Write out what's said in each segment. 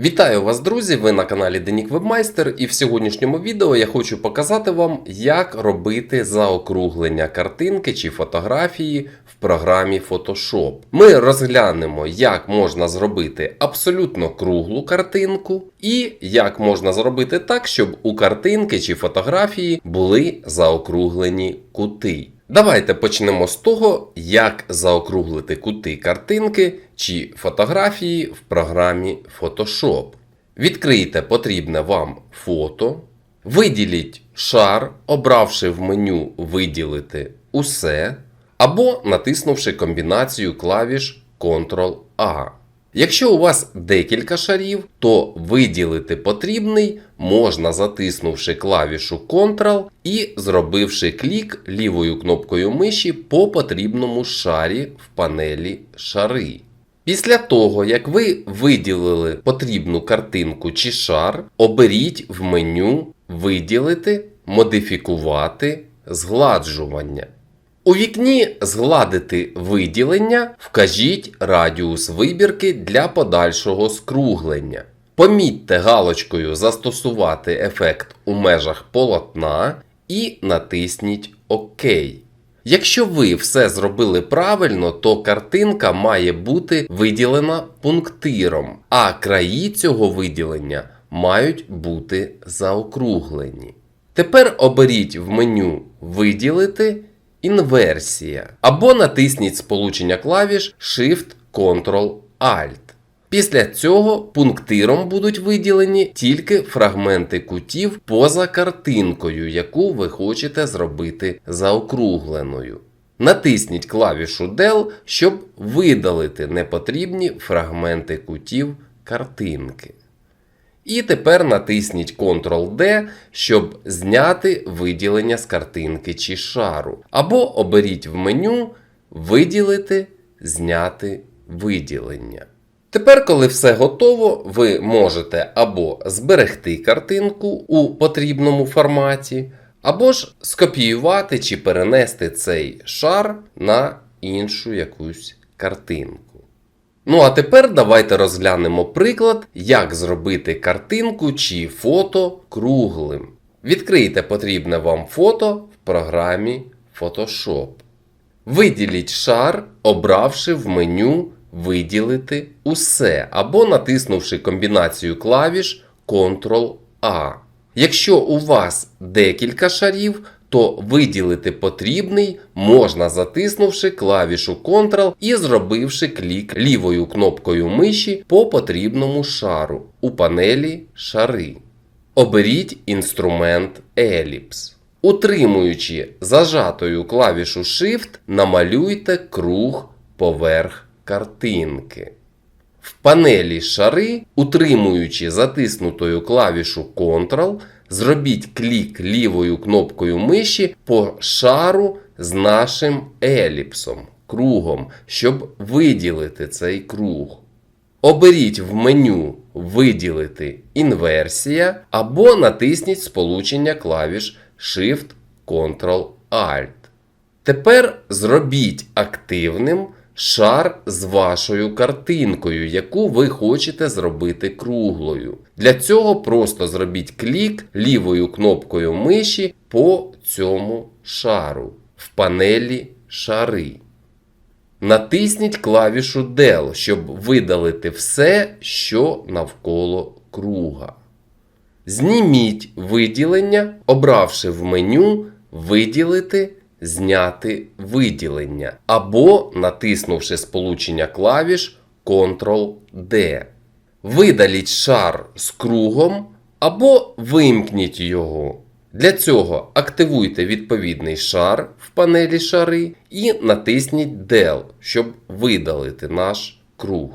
Вітаю вас, друзі! Ви на каналі Денік Вебмайстер, і в сьогоднішньому відео я хочу показати вам, як робити заокруглення картинки чи фотографії в програмі Photoshop. Ми розглянемо, як можна зробити абсолютно круглу картинку, і як можна зробити так, щоб у картинки чи фотографії були заокруглені кути. Давайте почнемо з того, як заокруглити кути картинки чи фотографії в програмі Photoshop. Відкрийте потрібне вам фото, виділіть шар, обравши в меню Виділити усе, або натиснувши комбінацію клавіш Ctrl-A. Якщо у вас декілька шарів, то виділити потрібний можна затиснувши клавішу Ctrl і зробивши клік лівою кнопкою миші по потрібному шарі в панелі Шари. Після того, як ви виділили потрібну картинку чи шар, оберіть в меню Виділити, модифікувати, згладжування. У вікні Згладити виділення вкажіть радіус вибірки для подальшого скруглення. Помітьте галочкою Застосувати ефект у межах полотна і натисніть ОК. Якщо ви все зробили правильно, то картинка має бути виділена пунктиром, а краї цього виділення мають бути заокруглені. Тепер оберіть в меню Виділити інверсія або натисніть сполучення клавіш Shift Ctrl Alt. Після цього пунктиром будуть виділені тільки фрагменти кутів поза картинкою, яку ви хочете зробити заокругленою. Натисніть клавішу Del, щоб видалити непотрібні фрагменти кутів картинки. І тепер натисніть Ctrl-D, щоб зняти виділення з картинки чи шару. Або оберіть в меню Виділити, зняти виділення. Тепер, коли все готово, ви можете або зберегти картинку у потрібному форматі, або ж скопіювати чи перенести цей шар на іншу якусь картинку. Ну а тепер давайте розглянемо приклад, як зробити картинку чи фото круглим. Відкрийте потрібне вам фото в програмі Photoshop. Виділіть шар, обравши в меню Виділити усе або натиснувши комбінацію клавіш Ctrl-A. Якщо у вас декілька шарів, то виділити потрібний можна затиснувши клавішу Ctrl і зробивши клік лівою кнопкою миші по потрібному шару у панелі Шари. Оберіть інструмент Ellipse. Утримуючи зажатою клавішу Shift, намалюйте круг поверх картинки. В панелі шари, утримуючи затиснутою клавішу Ctrl, зробіть клік лівою кнопкою миші по шару з нашим еліпсом, кругом, щоб виділити цей круг. Оберіть в меню Виділити інверсія або натисніть сполучення клавіш Shift Ctrl Alt. Тепер зробіть активним шар з вашою картинкою, яку ви хочете зробити круглою. Для цього просто зробіть клік лівою кнопкою миші по цьому шару в панелі Шари. Натисніть клавішу Del, щоб видалити все, що навколо круга. Зніміть виділення, обравши в меню Виділити, Зняти виділення або натиснувши сполучення клавіш Ctrl-D. Видаліть шар з кругом або вимкніть його. Для цього активуйте відповідний шар в панелі шари і натисніть Del, щоб видалити наш круг.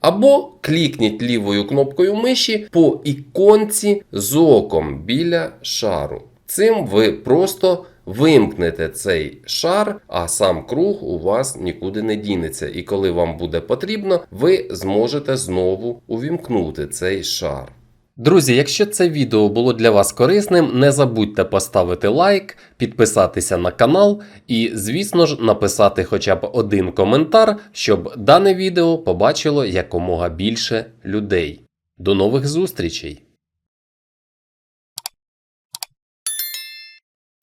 Або клікніть лівою кнопкою миші по іконці з оком біля шару. Цим ви просто вимкнете цей шар, а сам круг у вас нікуди не дінеться. І коли вам буде потрібно, ви зможете знову увімкнути цей шар. Друзі, якщо це відео було для вас корисним, не забудьте поставити лайк, підписатися на канал і, звісно ж, написати хоча б один коментар, щоб дане відео побачило якомога більше людей. До нових зустрічей!